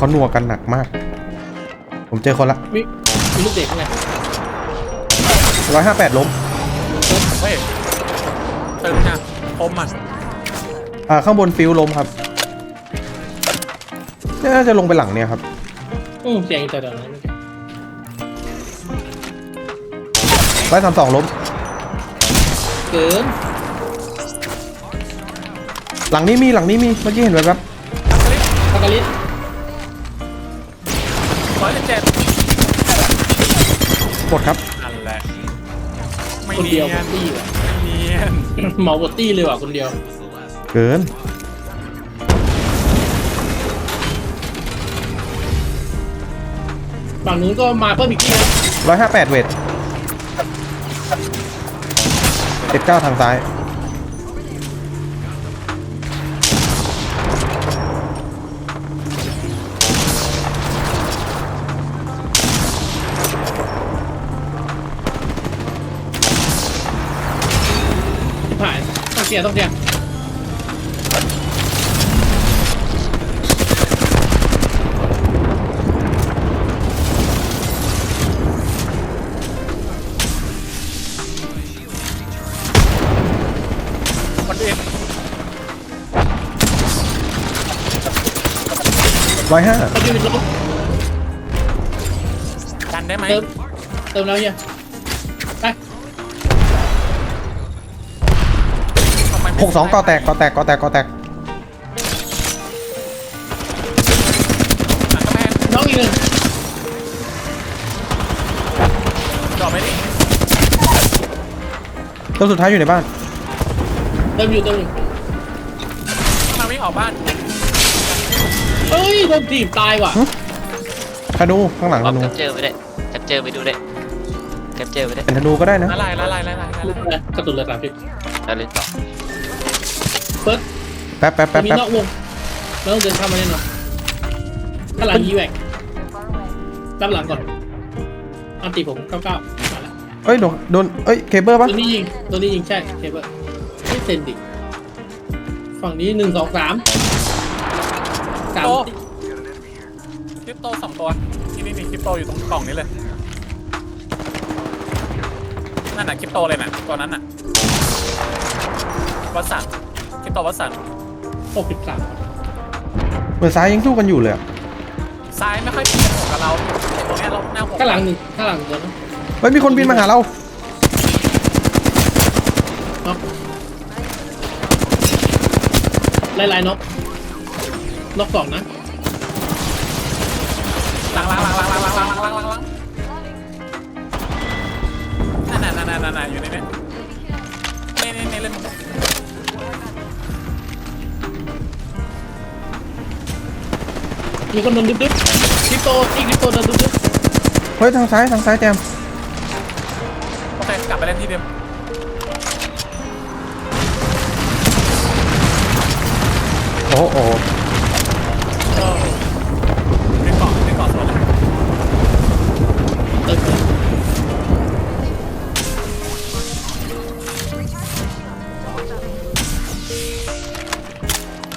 เขานัวกันหนักมาก ผมเจอคนละมีมีลูกเด็กไงร้อยห้าแปดล้มเฮ้ยตึงนะคมอะอ่าข้างบนฟิวล้มครับน่าจะลงไปหลังเนี่ยครับอืมเสียงอยู่แต่เดี๋ยวนั้นร้อยสามสองล้มเกินหลังนี้มีหลังนี้มีเมื่อกี้เห็นแบบปากกาลิส หมดครับ นั่นแหละ ไม่คนเนีเดียยวนบอตตี้ว่ะไม่เนียนเหมาบอตตี้เลยว่ะคนเดียวเกิน ฝั่งนู้นก็มาเพิ่มอีกทีนะร้อยห้าแปดเวทเจ็ดเก้าทางซ้าย 뒤야 성 뒤야 Quay ha. Tao chưa được đấy mày. Tôm, tôm đâu nha. หกสองกอแตกกอแตกกอแตกกอแตกหลังกระแพงน้องอีกหนึ่งจอดไปดิตัวสุดท้ายอยู่ในบ้านเติมอยู่เติมอยู่ทำไมไม่ออกบ้านเอ้ยโดนถีบตายว่ะธนูข้างหลังบอธมนู แคปเจอร์ไปได้แคปเจอร์ไปดูได้แคปเจอร์ไปได้เป็นธนูก็ได้นะละลายละลายละลายละลูกลายอะไรกระตุนเลยสามสิบ แล้วเล่นต่อเฟิร์ส แป๊บแป๊บตรแป๊บงนี้แป๊บนอกวงแล้วต้องเดินข้ามมาแน่นอนข้างหลังยีแวกรับหลังก่อนอันตีผมเก้าเก้ามาแล้วเอ้ยโดนโดนเอ้ยเคเบิลปะตัวนี้ยิงตัวนี้ยิงใช่เคเบิลไม่เซนดิฝั่งนี้หนึ่งสองสามสามคริปโตสองตัว ที่นี่มีคริปโตอยู่ตรงกล่องนี้เลย นั่นน่ะคริปโตเลยน่ะตัวนั้นน่ะวัดสันคริปโตวัดสัน หกสิบสามเหมือนซ้ายยังสู้กันอยู่เลยอะซ้ายไม่ค่อยมีหัวกับเราตรงเนี้ยเราหน้าหัวข้างหลังหนึ่งข้างหลังตัวนะเฮ้ยมีคนบินมาหาเรา น็อกไล่ไล่น็อกน็อกสองนะหลังหลังหลังหลังหลังหลังหลังหลังหลังหลังนั่นน่ะนั่นน่ะนั่นน่ะอยู่ในนี้นี่นี่นี่เล่น มีคนโดนดึ๊บดึ๊บคริปโตอีกคริปโตโดนดึ๊บดึ๊บเฮ้ยทางซ้ายทางซ้ายแจมโอเคกลับไปเล่นที่เดิมโอ้โหโอ้โหเล่นเกาะเล่นเกาะโซนเลยเติมเลย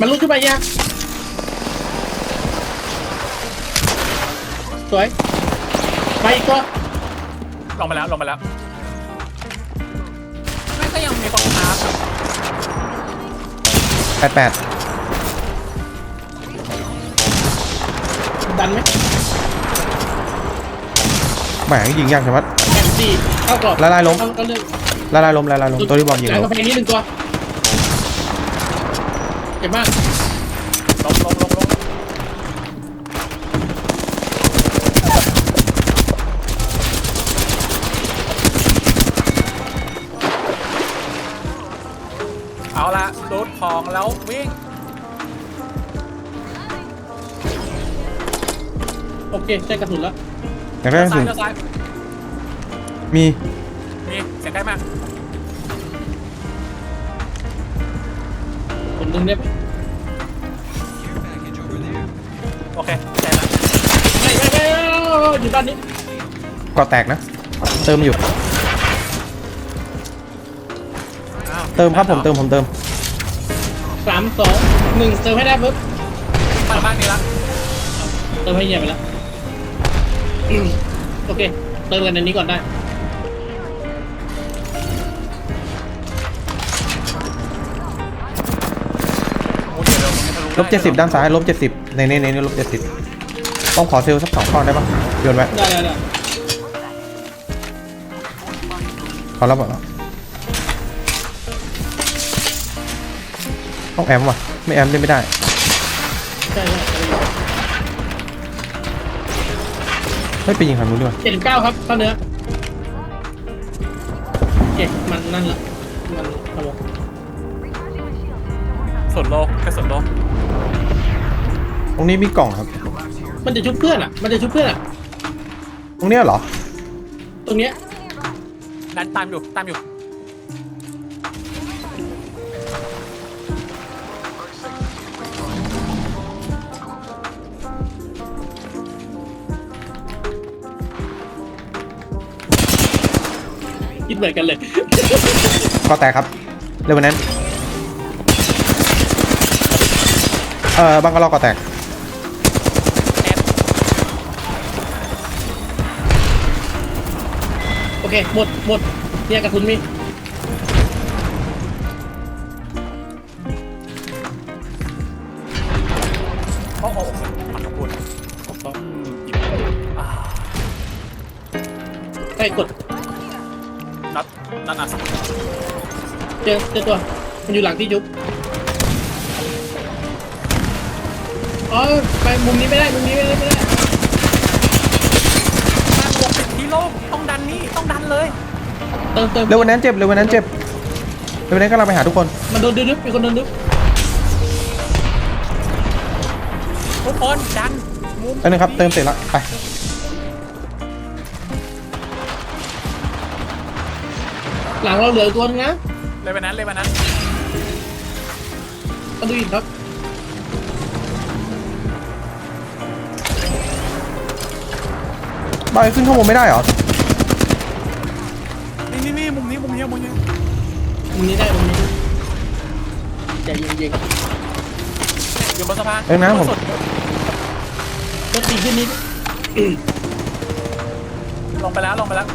มันลุกขึ้นไปยัง สวยไปอีกตัวลงไปแล้วลงไปแล้วไม่ก็ยังมีคนท้าแปดแปดดันไหมแหมยิงยากใช่ไหมแอนซี่เข้ากรอบละลายล้มเข้าก็เลือกละลายลมละลายลมตัวที่บอมยิงหลังเรากำแพงนี้หนึ่งตัวเจ็บมาก ลงลง องแล้ววิ่ง โอเคใช้กระสุนแล้วอยากได้กระซ้าสุยนเลี้ยวซ้ายมีมีเสียงใกล้มากคนหนึ่งเนี่ยโอเคใช่ละไม่ไม่ไม่อยู่ด้านนี้กอแตกนะ เติมอยู่อ้าวเติมครับผมเติมผมเติม สามสองหนึ่งเติมให้ได้ปุ๊บมาบ้านนี้ละเติมให้เฮียไปแล้วอืมโอเค เติมกันในนี้ก่อนได้โอ้เดี๋ยวเดี๋ยวตรงนี้ทะลุลบเจ็ดสิบด้านซ้ายลบเจ็ดสิบในในในลบเจ็ดสิบต้องขอเซลล์สักสองข้อได้ปะโยนไว้ได้ได้ได้ขอรับก่อน ต้องแอมว่ะ ไม่แอมเล่นไม่ได้ใช่ใช่ไม่ไปยิงทางนู้นด้วยเจ็ดสิบเก้าครับเข้าเนื้อเจ็ดมันนั่นแหละมันขโมยส่วนโลกแค่ส่วนโลกตรงนี้มีกล่องครับ มันจะชุบเพื่อนอะ มันจะชุบเพื่อนอะ ตรงเนี้ยเหรอ ตรงเนี้ยดันตามอยู่ตามอยู่ คิดเหมือนกันเลย ก็แตกครับ เร็วกวันนั้น เอ่อบังกะลอก็แตกแอดโอเค หมด หมดเนี่ยกระสุนมีโอ้โหมันขอบคุณอ่าใกล้กดนัด เจอเจอตัว มันอยู่หลังที่จุ๊บอ๋อไปมุมนี้ไม่ได้มุมนี้ไม่ได้ไม่ได้ตั้งวงสิบทีโลต้องดันนี่ต้องดันเลย เติมเติมเร็วกวันนั้นเจ็บเร็วกวันนั้นเจ็บเร็วกวันนั้นกำลังไปหาทุกคนมันโดนดึ๊บๆมีคนโดนดึ๊บทุกคนดันมุมอันนึงครับเติมเสร็จละไปหลังเราเหลืออกตัวนึงนะ เลยไปนั้นเลยไปนั้นมาดูอีกครับบอยขึ้นข้างบนไม่ได้เหรอ นี่นี่นี่มุมนี้มุมนี้มุมนี้มุมนี้ได้มุมนี้ใจเย็นอยู่บนสะพานเอ้ยนะผม สุดๆรถตีขึ้นนิดลงไปแล้วลงไปแล้ว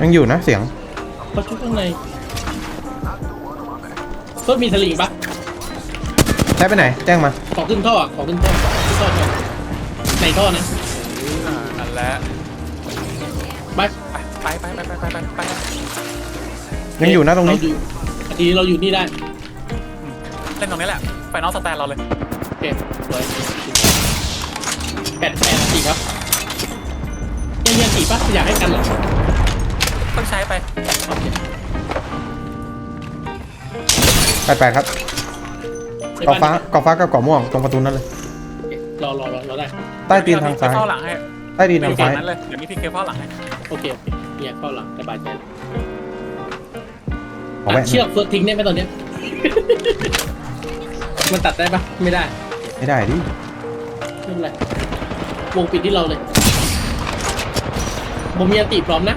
ยังอยู่นะเสียงเขาชุบข้างในรถมีสลิงปะใช้ไปไหน แจ้งมา ขอขึ้นท่ออะขอขึ้นท่อขึ้นท่อก่อนในท่อนะอ่านั่นแหละไปไปไปไปไปไปไปไปยังอยู่นะตรงนี้เาอยู่ทีนี้เราอยู่นี่ได้ เล่นตรงนี้แหละไฟนอลสแตนเราเลยโอเคสวยแปดแปดสี่ครับยังยังสี่ปะอยากให้กันเหรอ ต้องใช้ไปโอเคแปดแปดครับในกอบ้านฟ้ากอฟ้ากับกอม่วงตรงประตูนั่นเลยโอเครอรอรอรอได้ ใต้ตีนทางซ้ายเฝ้าหลังให้ใต้ตีนอทางยู่ซ้าฝั่ยงนั้นเลยเดี๋ยวนี้พี่เคเฝ้าหลังให้โอเคโอเคเนี่ยเข้าหลังสบายใจแล้วขอแวะตัดเชือกเฟิร์สทิ้งได้ไหมตอนเนี้ย มันตัดได้ปะไม่ได้ไม่ได้ดิ ไม่เป็นไรวงปิดที่เราเลยผมมีอันติพร้อมนะ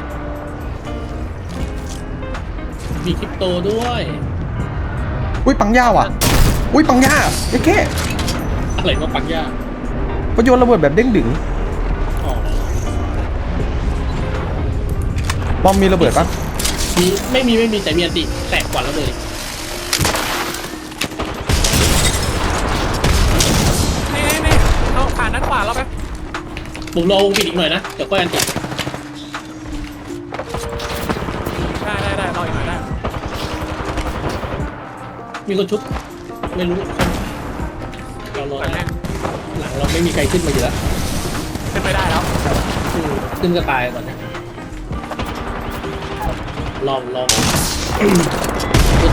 มีคริปโตด้วยอุ้ยปังย่าว่ะอุ้ยปังย่าไอ้แค่อะไรก็ปักยาประโยชน์ระเบิดแบบเด้งดึงอ๋อบอมมีระเบิดปะมีไม่มีไม่มีแต่มีอันติแตกกว่าแล้วเลยนี่นี่นี่เอาผ่านด้านขวาเราไปผมรอวงปิดอีกหน่อยนะเดี๋ยวก็อันติ มีคนชุบไม่รู้เรารอแต่นะแม่งหลังเราไม่มีใครขึ้นมาอยู่แล้วขึ้นไม่ได้แล้วอืมขึ้นก็ตายก่อนนะลองลอง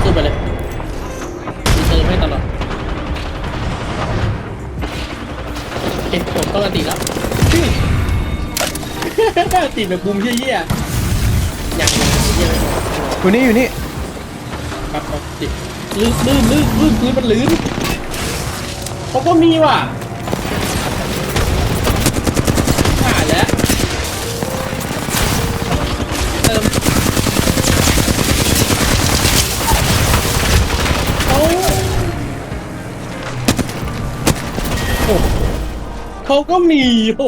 ขึ้นไปเลยมีเติมให้ตลอดเอ๊ะผมต้องอันติแล้วติดแบบบูมเยี่ยๆอย่างเยี่ยอยู่นี่อยู่นี่ ครับครับติด ลื่นลื่นลื่นลื่นพื้นมันลื่นเขาก็มีว่ะหายแล้วเติมโอ้โหเขาก็มีโอ้